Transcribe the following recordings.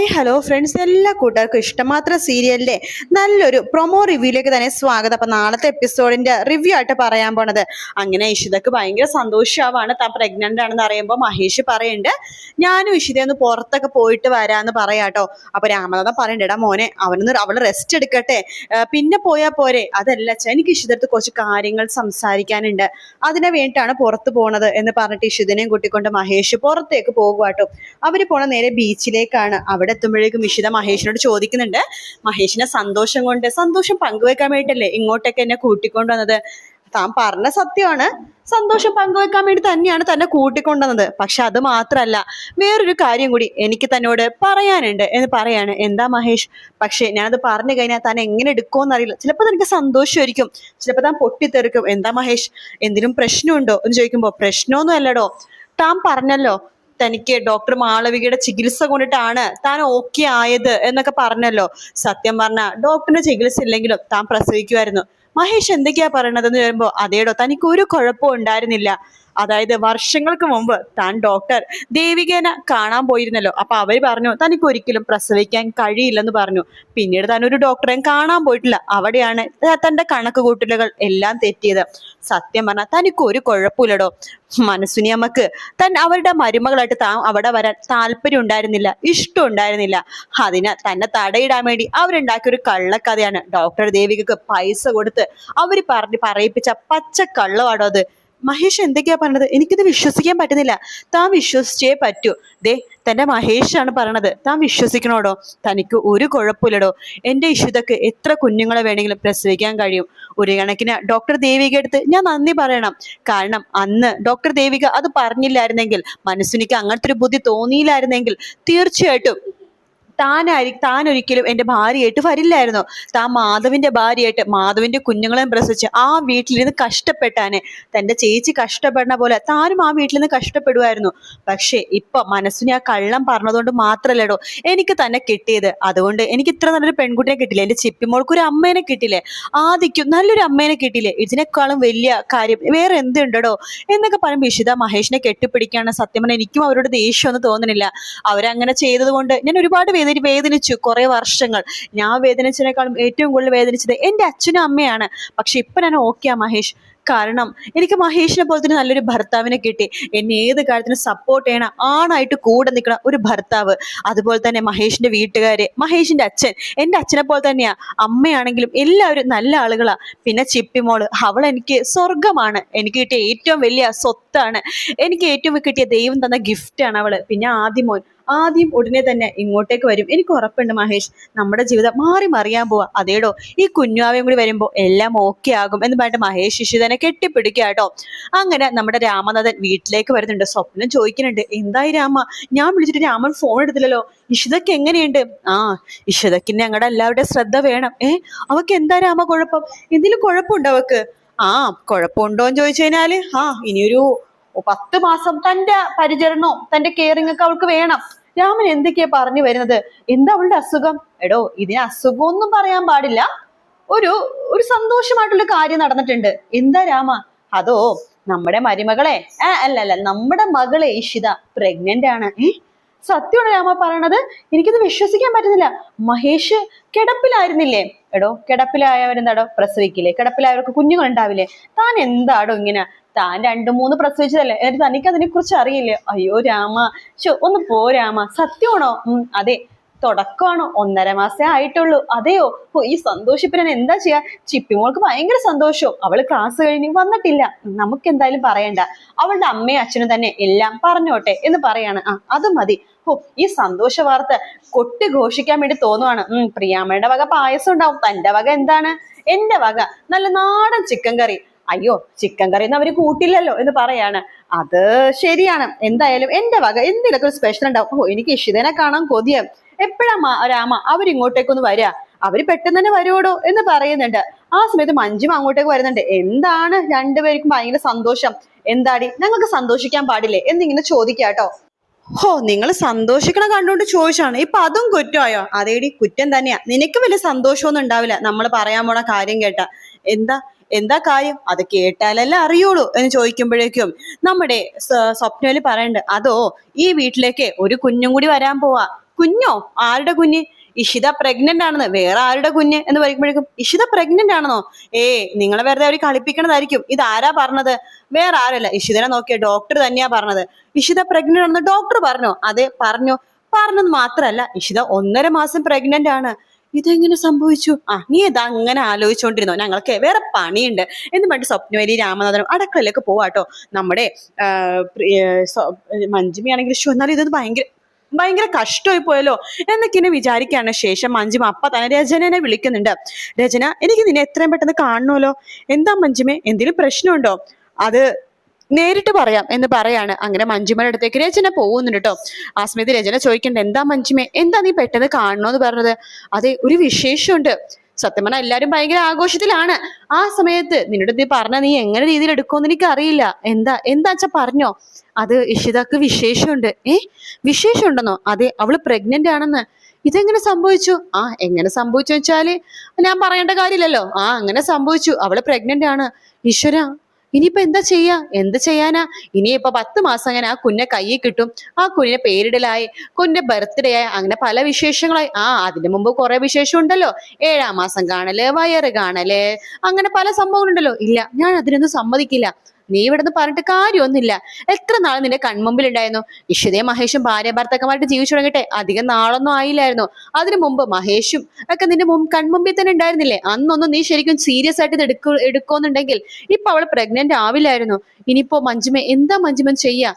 Hi hello friends എല്ലാ കൂട്ടുകാർക്കും ഇഷ്ടമാത്ര സീരിയലിന്റെ നല്ലൊരു പ്രൊമോ റിവ്യൂയിലേക്ക് തന്നെ സ്വാഗതം. അപ്പൊ നാളത്തെ എപ്പിസോഡിന്റെ റിവ്യൂ ആയിട്ട് പറയാൻ പോണത് അങ്ങനെ ഇഷിതക്ക് ഭയങ്കര സന്തോഷമാവാണ് താൻ പ്രഗ്നന്റ് ആണെന്ന് അറിയുമ്പോൾ മഹേഷ് പറയുന്നുണ്ട് ഞാനും ഇഷിത ഒന്ന് പുറത്തൊക്കെ പോയിട്ട് വരാന്ന് പറയാട്ടോ അപ്പോൾ രാമനാഥൻ പറയണ്ട എടാ മോനെ അവനൊന്ന് അവൾ റെസ്റ്റ് എടുക്കട്ടെ. പിന്നെ പോയാൽ പോരെ. അതല്ല എനിക്ക് ഇഷിതടുത്ത് കുറച്ച് കാര്യങ്ങൾ സംസാരിക്കാനുണ്ട്. അതിനെ വേണ്ടിയിട്ടാണ് പുറത്ത് പോണത്. എന്ന് പറഞ്ഞിട്ട് ഇഷിതനെയും കൂട്ടിക്കൊണ്ട് മഹേഷ് പുറത്തേക്ക് പോകുവാട്ടോ അവർ പോണ നേരെ ബീച്ചിലേക്കാണ് അവിടെ എത്തുമ്പോഴേക്കും ഇഷിത മഹേഷിനോട് ചോദിക്കുന്നുണ്ട് മഹേഷിനെ സന്തോഷം കൊണ്ട് സന്തോഷം പങ്കുവെക്കാൻ വേണ്ടിയിട്ടല്ലേ ഇങ്ങോട്ടൊക്കെ എന്നെ കൂട്ടിക്കൊണ്ടുവന്നത്? താൻ പറഞ്ഞ സത്യമാണ് സന്തോഷം പങ്കുവെക്കാൻ വേണ്ടി തന്നെയാണ് തന്നെ കൂട്ടിക്കൊണ്ടുവന്നത്. പക്ഷെ അത് മാത്രല്ല വേറൊരു കാര്യം കൂടി എനിക്ക് തന്നോട് പറയാനുണ്ട് എന്ന് പറയാണ് എന്താ മഹേഷ് പക്ഷെ ഞാനത് പറഞ്ഞു കഴിഞ്ഞാൽ താൻ എങ്ങനെ എടുക്കുമെന്ന് അറിയില്ല. ചിലപ്പോൾ തനിക്ക് സന്തോഷമായിരിക്കും ചിലപ്പോൾ താൻ പൊട്ടിത്തെറിക്കും. എന്താ മഹേഷ് എന്തിനും പ്രശ്നമുണ്ടോ? എന്ന് ചോദിക്കുമ്പോൾ പ്രശ്നമൊന്നും അല്ലടോ താൻ പറഞ്ഞല്ലോ തനിക്ക് ഡോക്ടർ മാളവികയുടെ ചികിത്സ കൊണ്ടിട്ടാണ് താൻ ഓക്കെ ആയത് എന്നൊക്കെ പറഞ്ഞല്ലോ. സത്യം പറഞ്ഞ ഡോക്ടറിന്റെ ചികിത്സ ഇല്ലെങ്കിലും താൻ പ്രസവിക്കുമായിരുന്നു. മഹേഷ് എന്തൊക്കെയാ പറയണതെന്ന് വരുമ്പോ അതേടോ തനിക്ക് ഒരു കുഴപ്പവും ഉണ്ടായിരുന്നില്ല. അതായത് വർഷങ്ങൾക്ക് മുമ്പ് താൻ ഡോക്ടർ ദേവികേനെ കാണാൻ പോയിരുന്നല്ലോ. അപ്പൊ അവർ പറഞ്ഞു തനിക്ക് ഒരിക്കലും പ്രസവിക്കാൻ കഴിയില്ലെന്ന് പറഞ്ഞു. പിന്നീട് താൻ ഒരു ഡോക്ടറേയും കാണാൻ പോയിട്ടില്ല. അവിടെയാണ് തന്റെ കണക്ക് കൂട്ടലുകൾ എല്ലാം തെറ്റിയത്. സത്യം പറഞ്ഞാൽ തനിക്ക് ഒരു കുഴപ്പമില്ലടോ. മനസ്സിനി അമ്മയ്ക്ക് തൻ അവരുടെ മരുമകളായിട്ട് താൻ അവിടെ വരാൻ താല്പര്യം ഉണ്ടായിരുന്നില്ല ഇഷ്ടം ഉണ്ടായിരുന്നില്ല. അതിന് തന്നെ തടയിടാൻ വേണ്ടി അവരുണ്ടാക്കിയ ഒരു കള്ളക്കഥയാണ്. ഡോക്ടർ ദേവികക്ക് പൈസ കൊടുത്ത് അവർ പറഞ്ഞ് പറയിപ്പിച്ച പച്ച കള്ളമാണോ അത്. മഹേഷ് എന്തൊക്കെയാ പറഞ്ഞത് എനിക്കിത് വിശ്വസിക്കാൻ പറ്റുന്നില്ല. താൻ വിശ്വസിച്ചേ പറ്റൂ. ദേ തന്റെ മഹേഷാണ് പറയണത്. താൻ വിശ്വസിക്കണോടോ? തനിക്ക് ഒരു കുഴപ്പമില്ലടോ. എന്റെ ഇഷിതക്ക് എത്ര കുഞ്ഞുങ്ങളെ വേണമെങ്കിലും പ്രസവിക്കാൻ കഴിയും? ഒരു കണക്കിന് ഡോക്ടർ ദേവിക അടുത്ത് ഞാൻ നന്ദി പറയണം. കാരണം അന്ന് ഡോക്ടർ ദേവിക അത് പറഞ്ഞില്ലായിരുന്നെങ്കിൽ മനസ്സിനിക്ക് അങ്ങനത്തെ ഒരു ബുദ്ധി തോന്നിയില്ലായിരുന്നെങ്കിൽ തീർച്ചയായിട്ടും താനായി താൻ ഒരിക്കലും എന്റെ ഭാര്യയായിട്ട് വരില്ലായിരുന്നു. താൻ മാധവിന്റെ ഭാര്യയായിട്ട് മാധവിന്റെ കുഞ്ഞുങ്ങളെയും പ്രസവിച്ച് ആ വീട്ടിലിരുന്ന് കഷ്ടപ്പെട്ടാനെ തന്റെ ചേച്ചി കഷ്ടപ്പെടുന്ന പോലെ താനും ആ വീട്ടിൽ നിന്ന് കഷ്ടപ്പെടുമായിരുന്നു പക്ഷേ ഇപ്പൊ മനസ്സിനെ ആ കള്ളം പറഞ്ഞതുകൊണ്ട് മാത്രമല്ലടോ എനിക്ക് തന്നെ കിട്ടിയത്. അതുകൊണ്ട് എനിക്ക് ഇത്ര നല്ലൊരു പെൺകുട്ടിയെ കിട്ടില്ല എന്റെ ചിപ്പിമോൾക്ക് ഒരു അമ്മേനെ കിട്ടില്ലേ ആദിക്കും നല്ലൊരു അമ്മേനെ കിട്ടില്ലേ ഇതിനേക്കാളും വലിയ കാര്യം വേറെ എന്തുണ്ടോ എന്നൊക്കെ പറയുമ്പോൾ ഇഷിത മഹേഷിനെ കെട്ടിപ്പിടിക്കാണ് സത്യം പറഞ്ഞാൽ എനിക്കും അവരോട് ദേഷ്യമൊന്നും തോന്നുന്നില്ല അവരങ്ങനെ ചെയ്തത് കൊണ്ട് ഞാൻ ഒരുപാട് വേദന വേദനിച്ചു കുറേ വർഷങ്ങൾ. ഞാൻ വേദനിച്ചതിനേക്കാളും ഏറ്റവും കൂടുതൽ വേദനിച്ചത് എന്റെ അച്ഛനും അമ്മയാണ്. പക്ഷെ ഇപ്പൊ ഞാൻ ഓക്കെയാ മഹേഷ്. കാരണം എനിക്ക് മഹേഷിനെ പോലെ തന്നെ നല്ലൊരു ഭർത്താവിനെ കിട്ടി. എന്നെ ഏത് കാര്യത്തിനും സപ്പോർട്ട് ചെയ്യണ ആണായിട്ട് കൂടെ നിൽക്കണ ഒരു ഭർത്താവ്. അതുപോലെ തന്നെ മഹേഷിന്റെ വീട്ടുകാര് മഹേഷിന്റെ അച്ഛൻ. എന്റെ അച്ഛനെ പോലെ തന്നെയാ. അമ്മയാണെങ്കിലും എല്ലാവരും നല്ല ആളുകളാ. പിന്നെ ചിപ്പിമോൾ അവൾ എനിക്ക് സ്വർഗമാണ് എനിക്ക് കിട്ടിയ ഏറ്റവും വലിയ സ്വത്താണ്. എനിക്ക് ഏറ്റവും കിട്ടിയ ദൈവം തന്ന ഗിഫ്റ്റാണ് അവൾ. പിന്നെ ആദ്യമോൻ ആദ്യം ഉടനെ തന്നെ ഇങ്ങോട്ടേക്ക് വരും. എനിക്ക് ഉറപ്പുണ്ട് മഹേഷ്. നമ്മുടെ ജീവിതം മാറി മറിയാൻ പോവാ. അതേടോ ഈ കുഞ്ഞാവയും കൂടി വരുമ്പോൾ എല്ലാം ഓക്കെ ആകും എന്ന് പറഞ്ഞിട്ട് മഹേഷ് ശിശുധനെ കെട്ടിപ്പിടിക്കുക കേട്ടോ അങ്ങനെ നമ്മുടെ രാമനാഥൻ വീട്ടിലേക്ക് വരുന്നുണ്ട്. സ്വപ്നം ചോദിക്കുന്നുണ്ട് എന്തായി രാമ? ഞാൻ വിളിച്ചിട്ട് രാമൻ ഫോൺ എടുത്തില്ലല്ലോ. ഇഷിതക്ക് എങ്ങനെയുണ്ട്? ആ ഇഷിതക്കിന് ഞങ്ങളുടെ എല്ലാവരുടെ ശ്രദ്ധ വേണം. ഏ അവക്ക് എന്താ രാമ കുഴപ്പം? എന്തെങ്കിലും കുഴപ്പമുണ്ടോ അവക്ക്? ആ കുഴപ്പമുണ്ടോ എന്ന് ചോദിച്ചു കഴിഞ്ഞാൽ ആ ഇനിയൊരു പത്ത് മാസം തന്റെ പരിചരണവും തന്റെ കെയറിംഗ് ഒക്കെ അവൾക്ക് വേണം. രാമൻ എന്തൊക്കെയാ പറഞ്ഞു വരുന്നത്? എന്താ അവളുടെ അസുഖം? എടോ ഇതിന് അസുഖമൊന്നും പറയാൻ പാടില്ല. ഒരു ഒരു സന്തോഷമായിട്ടുള്ള കാര്യം നടന്നിട്ടുണ്ട്. എന്താ രാമ? അതോ നമ്മുടെ മരുമകളെ? ഏ അല്ല അല്ല നമ്മുടെ മകളെ ഇഷിത പ്രഗ്നന്റ് ആണ്. ഏ? സത്യമാണ് രാമ പറയണത്. എനിക്കത് വിശ്വസിക്കാൻ പറ്റുന്നില്ല. മഹേഷ് കിടപ്പിലായിരുന്നില്ലേ? എടോ കിടപ്പിലായവരെന്താടോ പ്രസവിക്കില്ലേ? കിടപ്പിലായവർക്ക് കുഞ്ഞുങ്ങൾ ഉണ്ടാവില്ലേ താൻ എന്താടോ ഇങ്ങനെ താൻ രണ്ടു മൂന്ന് പ്രസവിച്ചതല്ലേ? എന്നിട്ട് തനിക്ക് അതിനെ കുറിച്ച് അറിയില്ലേ? അയ്യോ രാമ. ശോ ഒന്ന് പോ രാമ. സത്യമാണോ? അതെ. തുടക്കമാണോ? ഒന്നര മാസേ ആയിട്ടുള്ളൂ. അതെയോ? ഈ സന്തോഷിപ്പിന് എന്താ ചെയ്യാ? ചിപ്പിമോൾക്ക് ഭയങ്കര സന്തോഷവും. അവൾ ക്ലാസ് കഴിഞ്ഞ് വന്നിട്ടില്ല. നമുക്ക് എന്തായാലും പറയണ്ട. അവളുടെ അമ്മയും അച്ഛനും തന്നെ എല്ലാം പറഞ്ഞോട്ടെ എന്ന് പറയാണ്. ആ അത് മതി. ഓ ഈ സന്തോഷ വാർത്ത കൊട്ടി ഘോഷിക്കാൻ വേണ്ടി തോന്നുവാണ്. ഉം പ്രിയാമ്മയുടെ വക പായസം ഉണ്ടാവും. തന്റെ വക എന്താണ്? എന്റെ വക. നല്ല നാടൻ ചിക്കൻ കറി അയ്യോ ചിക്കൻ കറി ഒന്നും അവർ കൂട്ടില്ലല്ലോ എന്ന് പറയാണ്. അത് ശരിയാണ്. എന്തായാലും എന്റെ വക എന്തിനൊക്കെ ഒരു സ്പെഷ്യൽ ഉണ്ടാവും? ഓ എനിക്ക് ഇഷിതനെ കാണാൻ കൊതിയം. എപ്പോഴാ രാമ അവരിങ്ങോട്ടേക്കൊന്ന് വരിക അവർ പെട്ടെന്ന് തന്നെ വരുവോടോ എന്ന് പറയുന്നുണ്ട്. ആ സമയത്ത് മഞ്ജും അങ്ങോട്ടേക്ക് വരുന്നുണ്ട്. എന്താണ് രണ്ടുപേർക്കും ഭയങ്കര സന്തോഷം? എന്താടി? ഞങ്ങൾക്ക് സന്തോഷിക്കാൻ പാടില്ലേ? എന്നിങ്ങനെ ചോദിക്കാട്ടോ ഹോ നിങ്ങൾ സന്തോഷിക്കണ കണ്ടുകൊണ്ട് ചോദിച്ചാണ്. ഇപ്പൊ അതും കുറ്റമായോ? അതേടി കുറ്റം തന്നെയാ. നിനക്ക് വലിയ സന്തോഷമൊന്നും ഉണ്ടാവില്ല. നമ്മൾ പറയാൻ പോണ കാര്യം കേട്ട. എന്താ? എന്താ കാര്യം? അത് കേട്ടാലല്ലേ അറിയുള്ളൂ എന്ന് ചോദിക്കുമ്പോഴേക്കും നമ്മുടെ സ്വപ്നയിൽ പറയണ്ട് അതോ ഈ വീട്ടിലേക്ക് ഒരു കുഞ്ഞും കൂടി വരാൻ പോവാ. കുഞ്ഞോ? ആരുടെ കുഞ്ഞ്? ഇഷിത പ്രഗ്നന്റ് ആണെന്ന്. വേറെ ആരുടെ കുഞ്ഞ്? എന്ന് പറയുമ്പോഴേക്കും ഇഷിത പ്രഗ്നന്റ് ആണെന്നോ? ഏ നിങ്ങളെ വെറുതെ അവർ കളിപ്പിക്കണതായിരിക്കും. ഇത് ആരാ പറഞ്ഞത്? വേറെ ആരല്ല. ഇഷിതനെ നോക്കിയ ഡോക്ടർ തന്നെയാ പറഞ്ഞത്. ഇഷിത പ്രഗ്നന്റ് ആണെന്ന് ഡോക്ടർ പറഞ്ഞോ? അതെ പറഞ്ഞു. പറഞ്ഞത് മാത്രല്ല ഇഷിത ഒന്നര മാസം പ്രഗ്നന്റ് ആണ്. ഇതെങ്ങനെ സംഭവിച്ചു? ആ നീ ഇത് അങ്ങനെ ആലോചിച്ചുകൊണ്ടിരുന്നോ ഞങ്ങൾക്ക് വേറെ പണിയുണ്ട്. എന്ന് പറഞ്ഞിട്ട് സ്വപ്നവേലി രാമനാഥനും അടക്കളയിലേക്ക് പോവാട്ടോ നമ്മുടെ ആ, ആണെങ്കിൽ ശോ എന്നാലും ഇതൊന്ന് ഭയങ്കര ഭയങ്കര കഷ്ടമായി പോയല്ലോ. എന്നൊക്കെ എന്നെ വിചാരിക്കുകയാണ് ശേഷം മഞ്ജിമ. അപ്പ തന്നെ രചനനെ വിളിക്കുന്നുണ്ട്. രചന എനിക്ക് നിന്നെ എത്രയും പെട്ടെന്ന് കാണണമല്ലോ. എന്താ മഞ്ജിമേ? എന്തെങ്കിലും പ്രശ്നമുണ്ടോ? അത് നേരിട്ട് പറയാം എന്ന് പറയാണ്. അങ്ങനെ മഞ്ജുമയുടെ അടുത്തേക്ക് രചന പോകുന്നുണ്ട് കേട്ടോ ആ സമയത്ത് രചന ചോദിക്കണ്ട എന്താ മഞ്ജുമേ എന്താ നീ പെട്ടെന്ന് കാണണോന്ന് പറഞ്ഞത്? അതെ ഒരു വിശേഷമുണ്ട്. സത്യം പറഞ്ഞാൽ എല്ലാവരും ഭയങ്കര ആഘോഷത്തിലാണ്. ആ സമയത്ത് നിന്നോട് നീ പറഞ്ഞ നീ എങ്ങനെ രീതിയിൽ എടുക്കുമെന്ന് എനിക്ക് അറിയില്ല എന്താ എന്താ വെച്ചാ പറഞ്ഞോ? അത് ഇഷിതക്ക് വിശേഷമുണ്ട്. ഏ വിശേഷമുണ്ടെന്നോ? അതെ അവൾ പ്രഗ്നന്റ് ആണെന്ന്. ഇതെങ്ങനെ സംഭവിച്ചു? ആ എങ്ങനെ സംഭവിച്ചു വെച്ചാൽ ഞാൻ പറയേണ്ട കാര്യമില്ലല്ലോ. ആ അങ്ങനെ സംഭവിച്ചു. അവൾ പ്രഗ്നന്റ് ആണ്. ഈശ്വര ഇനിയിപ്പോ എന്താ ചെയ്യാ? എന്ത് ചെയ്യാനാ? ഇനിയിപ്പോ പത്ത് മാസം അങ്ങനെ ആ കുഞ്ഞെ കയ്യിൽ കിട്ടും. ആ കുഞ്ഞിനെ പേരിടലായി കുഞ്ഞിന്റെ ബർത്ത്ഡേ ആയി അങ്ങനെ പല വിശേഷങ്ങളായി. ആ അതിന് മുമ്പ് കുറെ വിശേഷം ഉണ്ടല്ലോ. ഏഴാം മാസം കാണൽ വയറ് കാണൽ അങ്ങനെ പല സംഭവങ്ങളുണ്ടല്ലോ. ഇല്ല ഞാൻ അതിനൊന്നും സമ്മതിക്കില്ല. നീ ഇവിടുന്ന് പറഞ്ഞിട്ട് കാര്യമൊന്നുമില്ല. എത്ര നാൾ നിന്റെ കൺമുമ്പിൽ ഉണ്ടായിരുന്നു ഇഷിതയും മഹേഷും ഭാര്യ ഭർത്താക്കന്മാരായിട്ട് ജീവിച്ചു തുടങ്ങട്ടെ. അധികം നാളൊന്നും ആയില്ലായിരുന്നു. അതിനു മുമ്പ് മഹേഷും ഒക്കെ നിന്റെ മുമ്പ് കൺമുമ്പിൽ തന്നെ ഉണ്ടായിരുന്നില്ലേ? അന്നൊന്നും നീ ശരിക്കും സീരിയസ് ആയിട്ട് ഇത് എടുക്കു ഇപ്പൊ അവൾ പ്രഗ്നന്റ് ആവില്ലായിരുന്നു. ഇനിയിപ്പോ മഞ്ജുമ എന്താ മഞ്ജുമൻ ചെയ്യാ?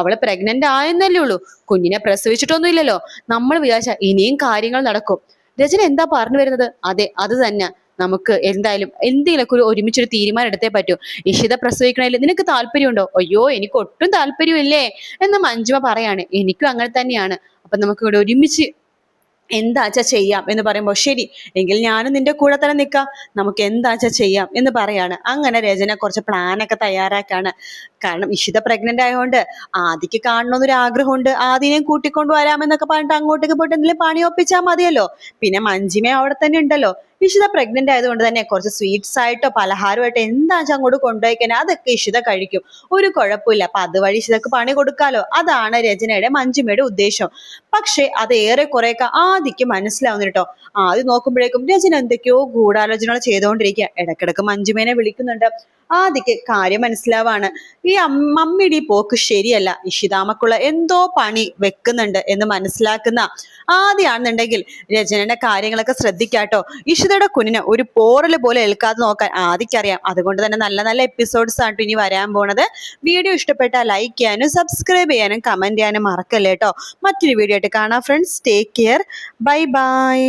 അവൾ പ്രഗ്നന്റ് ആയെന്നല്ലേ ഉള്ളൂ. കുഞ്ഞിനെ പ്രസവിച്ചിട്ടൊന്നും ഇല്ലല്ലോ നമ്മൾ വിചാരിച്ച ഇനിയും കാര്യങ്ങൾ നടക്കും. രചന എന്താ പറഞ്ഞു വരുന്നത്? അതെ അത് തന്നെ. നമുക്ക് എന്തായാലും എന്തെങ്കിലുമൊക്കെ ഒരു ഒരുമിച്ചൊരു തീരുമാനം എടുത്തേ പറ്റൂ. ഇഷിത പ്രസവിക്കണതിൽ നിനക്ക് താല്പര്യമുണ്ടോ? അയ്യോ എനിക്ക് ഒട്ടും താല്പര്യമില്ലേ? എന്ന് മഞ്ജുമ പറയാണ്. എനിക്കും അങ്ങനെ തന്നെയാണ്. അപ്പൊ നമുക്ക് ഇവിടെ ഒരുമിച്ച് എന്താച്ചാ ചെയ്യാം എന്ന് പറയുമ്പോൾ ശരി എങ്കിൽ ഞാനും നിന്റെ കൂടെ തന്നെ നിൽക്കാം. നമുക്ക് എന്താച്ചാ ചെയ്യാം എന്ന് പറയാണ്. അങ്ങനെ രചന കുറച്ച് പ്ലാനൊക്കെ തയ്യാറാക്കാണ്. കാരണം ഇഷിത പ്രഗ്നന്റ് ആയതുകൊണ്ട് ആദിക്ക് കാണണമെന്നൊരു ആഗ്രഹമുണ്ട്. ആദിനെയും കൂട്ടിക്കൊണ്ടു വരാമെന്നൊക്കെ പറഞ്ഞിട്ട് അങ്ങോട്ടേക്ക് പോയിട്ട് എന്തെങ്കിലും പണി ഒപ്പിച്ചാൽ മതിയല്ലോ. പിന്നെ മഞ്ജിമ അവിടെ തന്നെ ഉണ്ടല്ലോ. ഇഷിത പ്രഗ്നന്റ് ആയതുകൊണ്ട് തന്നെ കുറച്ച് സ്വീറ്റ്സ് ആയിട്ടോ പലഹാരമായിട്ടോ എന്താ വെച്ചാൽ അങ്ങോട്ട് കൊണ്ടുപോയിക്കാൻ അതൊക്കെ ഇഷിത കഴിക്കും. ഒരു കുഴപ്പമില്ല. അപ്പൊ അതുവഴി ഇഷിതക്ക് പണി കൊടുക്കാലോ. അതാണ് രചനയുടെ മഞ്ജുമയുടെ ഉദ്ദേശം. പക്ഷെ അത് ഏറെ കുറെയൊക്കെ ആദ്യക്ക് മനസ്സിലാവുന്നു കേട്ടോ ആദ്യം നോക്കുമ്പോഴേക്കും രചന എന്തൊക്കെയോ ഗൂഢാലോചനകൾ ചെയ്തുകൊണ്ടിരിക്കുക ഇടക്കിടക്ക് മഞ്ജുമേനെ വിളിക്കുന്നുണ്ട്. ആദ്യക്ക് കാര്യം മനസ്സിലാവാണ്. ഈ മമ്മിയുടെ പോക്ക് ശരിയല്ല. ഇഷിതാമക്കുള്ള എന്തോ പണി വെക്കുന്നുണ്ട് എന്ന് മനസ്സിലാക്കുന്ന ആദ്യമാണെന്നുണ്ടെങ്കിൽ രചനയുടെ കാര്യങ്ങളൊക്കെ ശ്രദ്ധിക്കാട്ടോ ഇഷിതയുടെ കുഞ്ഞിന് ഒരു പോറൽ പോലെ ഏൽക്കാതെ നോക്കാൻ ആദിക്കറിയാം. അതുകൊണ്ട് തന്നെ നല്ല നല്ല എപ്പിസോഡ്സ് ആണ് ഇനി വരാൻ പോണത്. വീഡിയോ ഇഷ്ടപ്പെട്ടാൽ ലൈക്ക് ചെയ്യാനും സബ്സ്ക്രൈബ് ചെയ്യാനും കമന്റ് ചെയ്യാനും മറക്കല്ലേ കേട്ടോ മറ്റൊരു വീഡിയോ ആയിട്ട് കാണാം friends take care bye bye